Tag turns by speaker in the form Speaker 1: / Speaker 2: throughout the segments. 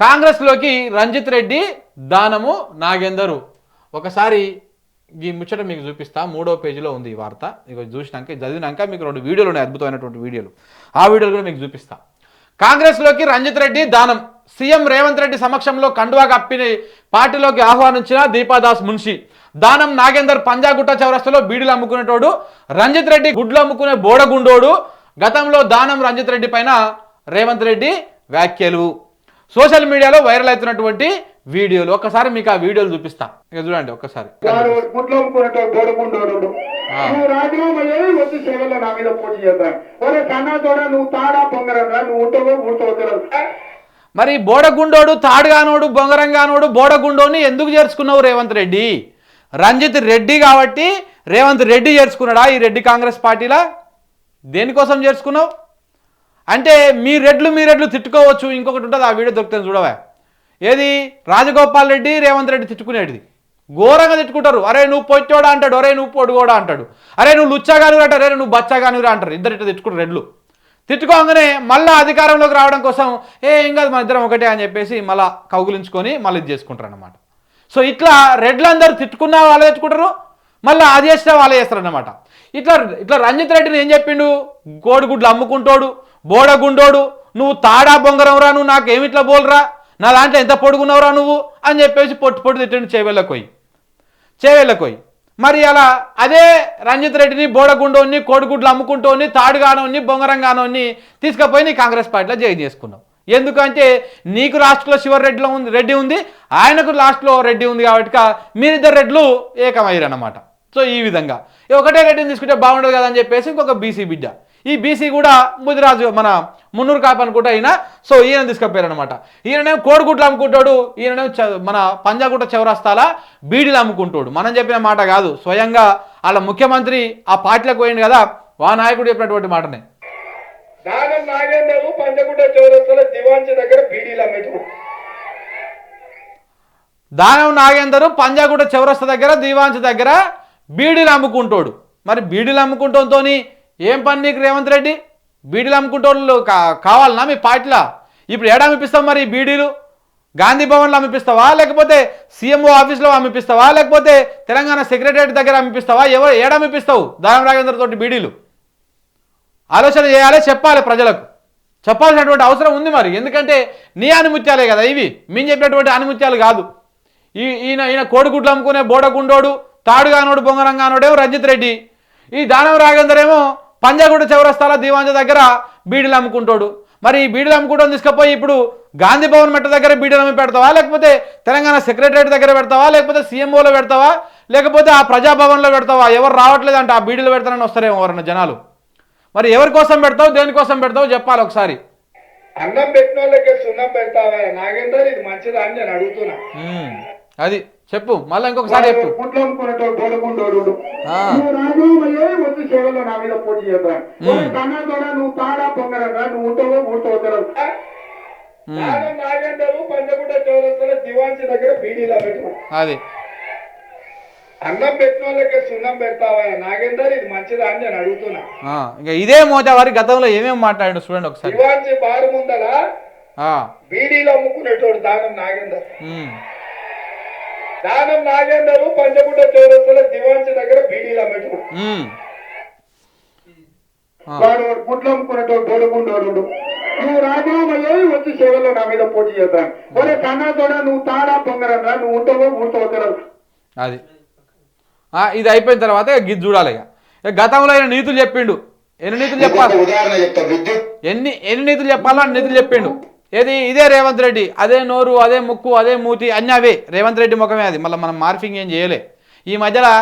Speaker 1: కాంగ్రెస్లోకి రంజిత్ రెడ్డి దానము నాగేందరు. ఒకసారి ఈ ముచ్చట మీకు చూపిస్తా. మూడో పేజీలో ఉంది ఈ వార్త. ఇక చూసినాక చదివినాక మీకు రెండు వీడియోలు ఉన్నాయి అద్భుతమైనటువంటి వీడియోలు. ఆ వీడియోలు కూడా మీకు చూపిస్తా. కాంగ్రెస్లోకి రంజిత్ రెడ్డి దానం. సీఎం రేవంత్ రెడ్డి సమక్షంలో కండువా కప్పిని పార్టీలోకి ఆహ్వానించిన దీపాదాస్ మున్షి. దానం నాగేందర్ పంజాగుట్ట చౌరస్తలో బీడీలు అమ్ముకునేటోడు. రంజిత్ రెడ్డి గుడ్లు అమ్ముకునే బోడగుండోడు. గతంలో దానం రంజిత్ రెడ్డి పైన రేవంత్ రెడ్డి వ్యాఖ్యలు. సోషల్ మీడియాలో వైరల్ అవుతున్నటువంటి వీడియోలు. ఒక్కసారి మీకు ఆ వీడియోలు చూపిస్తా. ఇక చూడండి ఒక్కసారి. మరి బోడగుండోడు తాడుగానోడు బొంగరంగానోడు బోడగుండోని ఎందుకు చేర్చుకున్నావు రేవంత్ రెడ్డి? రంజిత్ రెడ్డి కాబట్టి రేవంత్ రెడ్డి చేర్చుకున్నాడా? ఈ రెడ్డి కాంగ్రెస్ పార్టీలా? దేనికోసం చేర్చుకున్నావు? అంటే మీ రెడ్లు మీ రెడ్లు తిట్టుకోవచ్చు. ఇంకొకటి ఉంటుంది ఆ వీడియో దొరుకుతుంది చూడవా? ఏది? రాజగోపాల్ రెడ్డి రేవంత్ రెడ్డి తిట్టుకునేటిది. ఘోరంగా తిట్టుకుంటారు. అరే నువ్వు పొట్టోడా అంటాడు. అరే నువ్వు పొడుగోడా అంటాడు. అరే నువ్వు లుచ్చాగాను అంటారు అరే నువ్వు బచ్చాగానురా అంటారు. ఇద్దరు ఇట్లా తిట్టుకుంటారు రెడ్లు. తిట్టుకోగానే మళ్ళీ అధికారంలోకి రావడం కోసం ఏ ఏం కాదు మన ఇద్దరం ఒకటే అని చెప్పేసి మళ్ళీ కౌగులించుకొని మళ్ళీ ఇది చేసుకుంటారు అనమాట సో ఇట్లా రెడ్లందరూ తిట్టుకున్నా వాళ్ళే తిట్టుకుంటారు. మళ్ళీ అది చేసినా వాళ్ళే చేస్తారు అనమాట ఇట్లా ఇట్లా రంజిత్ రెడ్డిని ఏం చెప్పిండు? కోడిగుడ్లు అమ్ముకుంటోడు బోడగుండోడు నువ్వు తాడా బొంగరంరా నువ్వు నాకు ఏమి ఇట్లా బోల్రా? నా దాంట్లో ఎంత పొడుగున్నావురా నువ్వు? అని చెప్పేసి పొట్టు పొట్టు తిట్టండి చేవెళ్ళకి పోయి మరి అలా అదే రంజిత్ రెడ్డిని బోడగుండోని కోడిగుడ్లు అమ్ముకుంటోని తాడుగానోని బొంగరంగానోని తీసుకుపోయి కాంగ్రెస్ పార్టీలో జై చేసుకున్నావు. ఎందుకంటే నీకు లాస్ట్లో శివర్ రెడ్డిలో ఉంది రెడ్డి ఉంది ఆయనకు లాస్ట్లో రెడ్డి ఉంది కాబట్టి మీరిద్దరు రెడ్లు ఏకమయ్యారు అన్నమాట సో ఈ విధంగా. ఒకటే రెడ్డిని తీసుకుంటే బాగుండదు కదా అని చెప్పేసి ఇంకొక బీసీ బిడ్డ. ఈ బీసీ కూడా ముదిరాజు మన మున్నూరు కాపు అనుకుంటా ఈయన సో ఈయన తీసుకపోయారు అనమాట ఈయననేమో కోడిగుడ్లు అమ్ముకుంటాడు ఈయననేమో చ- మన పంజాగుట్ట చౌరస్తాల బీడీలు అమ్ముకుంటాడు. మనం చెప్పిన మాట కాదు. స్వయంగా వాళ్ళ ముఖ్యమంత్రి ఆ పార్టీలకు పోయింది కదా వా నాయకుడు చెప్పినటువంటి మాటనే.
Speaker 2: దానం చౌరస్తల దివాంచి దగ్గర బీడీలు
Speaker 1: దానం నాగేందరు పంజాగుట్ట చౌరస్తా దగ్గర దీవాంశ దగ్గర బీడీలు అమ్ముకుంటాడు. మరి బీడీలు అమ్ముకుంటోతో ఏం పని నీకు రేవంత్ రెడ్డి? బీడీలు అమ్ముకుంటోళ్ళు కా కావాలనా మీ పార్టీలా? ఇప్పుడు ఏడా అమ్మిపిస్తావు మరి బీడీలు? గాంధీ భవన్లో అమ్మిపిస్తావా? లేకపోతే సీఎంఓ ఆఫీస్లో అమ్మిపిస్తావా? లేకపోతే తెలంగాణ సెక్రటరియట్ దగ్గర అమ్మిపిస్తావా? ఎవరు ఏడా అమ్మిపిస్తావు? దానం నాగేందర్ తోటి బీడీలు. ఆలోచన చేయాలి చెప్పాలి ప్రజలకు. చెప్పాల్సినటువంటి అవసరం ఉంది మరి. ఎందుకంటే నీ అనుముత్యాలే కదా ఇవి. మేము చెప్పినటువంటి అనుముత్యాలు కాదు. ఈ ఈయన ఈయన కోడిగుడ్లు అమ్ముకునే బోడగుండోడు తాడుగానోడు బొంగరంగానోడేమో రంజిత్ రెడ్డి. ఈ దానం రాగేందర్ ఏమో పంజాగుట్ట చౌరస్తాల దీవాంజ దగ్గర బీడీలు అమ్ముకుంటాడు. మరి ఈ బీడీలు అమ్ముకుంటాం తీసుకుపోయి ఇప్పుడు గాంధీ భవన్ మెట్ట దగ్గర బీడీలు అమ్మి పెడతావా? లేకపోతే తెలంగాణ సెక్రటరేట్ దగ్గర పెడతావా? లేకపోతే సీఎంఓలో పెడతావా? లేకపోతే ఆ ప్రజాభవన్లో పెడతావా? ఎవరు రావట్లేదు అంటే ఆ బీడీలు పెడతానని వస్తారేమో ఎవరన్నా జనాలు. మరి ఎవరి కోసం పెడతావు? దేనికోసం పెడతావు? చెప్పాలి ఒకసారి.
Speaker 2: అన్నం పెట్టిన వాళ్ళకే సున్నం పెడతావా? నాగేందర్ ఇది మంచిదా అని నేను అడుగుతున్నా.
Speaker 1: అది చెప్పు మళ్ళీ ఇంకొకసారి చెప్పు. అది.
Speaker 2: అన్నం పెట్టిన వాళ్ళకే సున్నం పెడతావా? నాగేందర్ ఇది మంచిదా అని నేను అడుగుతున్నా.
Speaker 1: ఆ, ఇంకా ఇదే మోజావారి గతంలో ఏమేమి మాట్లాడాడు చూడండి ఒకసారి.
Speaker 2: బారు ముందల
Speaker 1: ఆ,
Speaker 2: బీడీలు అమ్ముకునేటోడు దానం నాగేందర్. దానం నాగేందరు పంచగుట్ట చౌరస్తల దివాంచి దగ్గర బీడీలు.
Speaker 1: ఆ,
Speaker 2: వాడు గుడ్లు అమ్ముకునేటోడు నువ్వు రాజీనామా చేయి వచ్చి సేవల్లో నా మీద పోటీ చేద్దాం. ఒరే సన్నా తోడ నువ్వు తాడా పొంగరరా నువ్వు ఉంటావో ఊడతావో తెలియదు
Speaker 1: అది. ఆ, ఇది అయిపోయిన తర్వాత గిది చూడాలి ఇక. గతంలో ఆయన నీతులు చెప్పిండు? ఎన్ని నీతులు చెప్పాలి? ఎన్ని ఎన్ని నీతులు చెప్పాలో అన్ని నీతులు చెప్పిండు. ఏది? ఇదే రేవంత్ రెడ్డి. అదే నోరు అదే ముక్కు అదే మూతి అన్నీ అవే. రేవంత్ రెడ్డి ముఖమే అది. మళ్ళీ మనం మార్ఫింగ్ ఏం చేయలే. ఈ మధ్యలో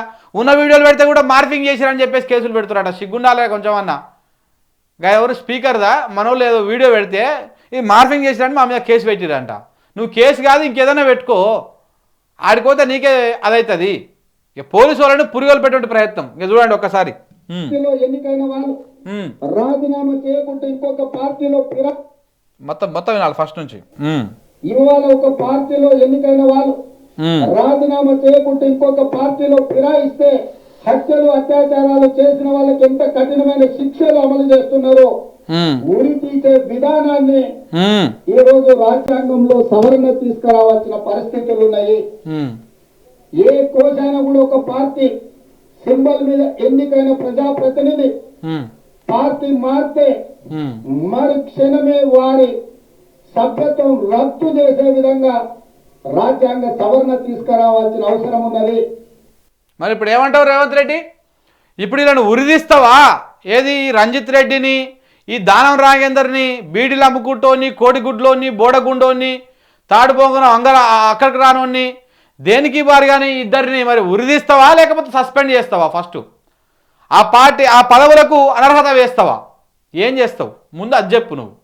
Speaker 1: ఉన్న వీడియోలు పెడితే కూడా మార్ఫింగ్ చేసిరని చెప్పేసి కేసులు పెడుతున్నారట. సిగ్గుండాలే కొంచెం అన్న ఎవరు స్పీకర్దా? మనోళ్ళు ఏదో వీడియో పెడితే ఇది మార్ఫింగ్ చేసిరని మా మీద కేసు పెట్టిరంట. నువ్వు కేసు కాదు ఇంకేదైనా పెట్టుకో. ఆడిపోతే నీకే అదవుతుంది ఇక పోలీసు వాళ్ళని పురిగోలు పెట్టే ప్రయత్నం. ఇక చూడండి ఒక్కసారి.
Speaker 2: ఎన్నికైన వాళ్ళు. రాజీనామా చేయకుంటే ఇంకొక పార్టీలో
Speaker 1: మొత్తం మొత్తం వినాలి ఫస్ట్ నుంచి.
Speaker 2: ఇవాళ ఒక పార్టీలో ఎన్నికైన వాళ్ళు. రాజీనామా చేయకుంటే ఇంకొక పార్టీలో ఫిరాయిస్తే హత్యలు అత్యాచారాలు చేసిన వాళ్ళకి ఎంత కఠినమైన శిక్షలు అమలు చేస్తున్నారో ఉరి తీసే విధానాన్ని ఈ రోజు రాజ్యాంగంలో సవరణ తీసుకురావాల్సిన పరిస్థితులు ఉన్నాయి. ఏ కోశాన కూడా ఒక పార్టీ సింబల్ మీద ఎన్నికైన ప్రజాప్రతినిధి పార్టీ మారితే. మరు క్షణమే వారి సభ్యత్వం రద్దు చేసే విధంగా రాజ్యాంగ సవరణ తీసుకురావాల్సిన అవసరం ఉన్నది.
Speaker 1: మరి ఇప్పుడు ఏమంటావు రేవంత్ రెడ్డి? ఇప్పుడు ఇలా ఉరిదిస్తావా? ఏది రంజిత్ రెడ్డిని ఈ దానం రాగేందర్ని బీడీలు అమ్ముకుంటోని కోడిగుడ్లోని బోడగుండోని తాడుపోగున అంగర అక్కడికి రానోని దేనికి వారు కానీ ఇద్దరిని మరి ఉరిదిస్తావా లేకపోతే సస్పెండ్ చేస్తావా ఫస్ట్? ఆ పార్టీ ఆ పదవులకు అనర్హత వేస్తావా? ఏం చేస్తావు? ముందు అది చెప్పు నువ్వు.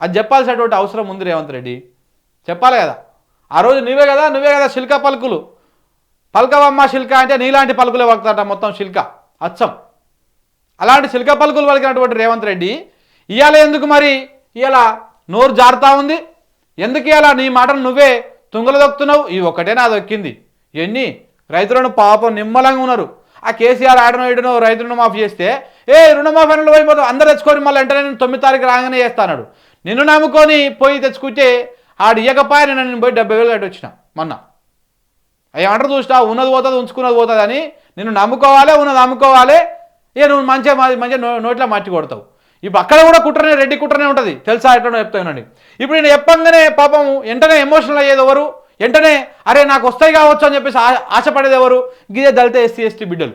Speaker 1: అది చెప్పాల్సినటువంటి అవసరం ఉంది రేవంత్ రెడ్డి. చెప్పాలి కదా. ఆ రోజు నువ్వే కదా నువ్వే కదా శిల్క పలుకులు. పలకవమ్మ శిల్క అంటే నీలాంటి పలుకులే పలుకుతాట మొత్తం శిల్క. అచ్చం. అలాంటి శిల్క పలుకులు పలికినటువంటి రేవంత్ రెడ్డి ఇవాళ ఎందుకు మరి ఇలా నోరు జారుతా ఉంది? ఎందుకు ఇలా నీ మాటలు నువ్వే తుంగలు దొక్కుతున్నావు ఈ ఒకటే నా దొక్కింది ఎన్ని? రైతులను పాపం నిమ్మలంగా ఉన్నారు. ఆ కేసీఆర్ ఆడనో ఇడనో రైతు రుణమాఫీ చేస్తే ఏ రుణమాఫీ అని పోయిపోతాం అందరు తెచ్చుకొని మళ్ళీ వెంటనే నేను తొమ్మిది తారీఖు రాగానే చేస్తాడు నిన్ను నమ్ముకొని పోయి తెచ్చుకుంటే ఆడు ఇయ్యకపోయా నేను పోయి డెబ్బై వేలు కట్టి వచ్చిన మొన్న ఏమంటారు చూసినా ఉన్నది పోతుంది ఉంచుకున్నది పోతుంది అని నిన్ను నమ్ముకోవాలి ఉన్నది నమ్ముకోవాలి ఏ నువ్వు మంచిగా మంచిగా నో- నోట్లో మట్టి కొడతావు. ఇప్పుడు అక్కడ కూడా కుట్రనే రెడ్డి కుట్రనే ఉంటుంది. తెలుసా ఎట్లా చెప్తానండి ఇప్పుడు నేను చెప్పంగానే పాపం వెంటనే ఎమోషనల్ అయ్యేది ఎవరు? వెంటనే అరే నాకు వస్తాయి కావచ్చు అని చెప్పేసి ఆ- ఆశపడేది ఎవరు? గిదే దళిత ఎస్సీ ఎస్టీ బిడ్డలు.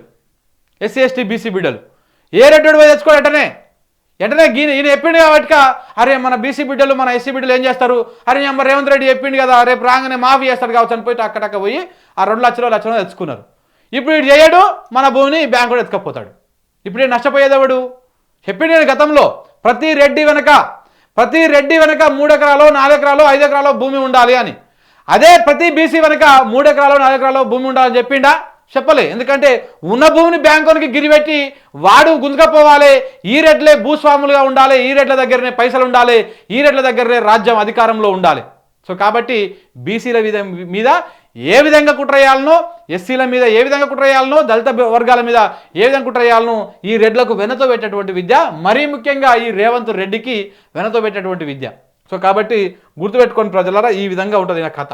Speaker 1: ఎస్సీ ఎస్టీ బీసీ బిడ్డలు. ఏ రెడ్డి పోయి తెచ్చుకో వెంటనే. వెంటనే ఈయన ఈయన చెప్పిండు కాబట్టి అరే మన బీసీ బిడ్డలు మన ఎస్సీ బిడ్డలు ఏం చేస్తారు? అరే అమ్మ రేవంత్ రెడ్డి చెప్పిండు కదా రేపు రాగానే మాఫీ చేస్తాడు కావచ్చు అని పోయి అక్కడక్క పోయి ఆ రెండు లక్షలు లక్షలు తెచ్చుకున్నారు. ఇప్పుడు ఇటు చేయడు మన భూమిని బ్యాంకు కూడా ఎత్తుకపోతాడు. ఇప్పుడు నష్టపోయేదేవాడు చెప్పిండు నేను గతంలో ప్రతి రెడ్డి వెనక ప్రతి రెడ్డి వెనక మూడు ఎకరాలు నాలుగు ఎకరాలు ఐదు ఎకరాలు భూమి ఉండాలి అని. అదే ప్రతి బీసీ వెనక మూడు ఎకరాలు నాలుగు ఎకరాలు భూమి ఉండాలని చెప్పిండా? చెప్పలే. ఎందుకంటే ఉన్న భూమిని బ్యాంకునికి గిరిపెట్టి వాడు గుంజుకపోవాలి. ఈ రెడ్లే భూస్వాములుగా ఉండాలి. ఈ రెడ్ల దగ్గరనే పైసలు ఉండాలి. ఈ రెడ్ల దగ్గరనే రాజ్యం అధికారంలో ఉండాలి. సో కాబట్టి బీసీల మీద మీద ఏ విధంగా కుట్రయాలనో ఎస్సీల మీద ఏ విధంగా కుట్రయాలనో దళిత వర్గాల మీద ఏ విధంగా కుట్రవేయాలనో ఈ రెడ్లకు వెనతో పెట్టేటువంటి విద్య మరీ ముఖ్యంగా ఈ రేవంత్ రెడ్డికి వెనతో పెట్టేటువంటి విద్య. సో కాబట్టి గుర్తుపెట్టుకొని ప్రజలారా ఈ విధంగా ఉంటుంది నా కథ.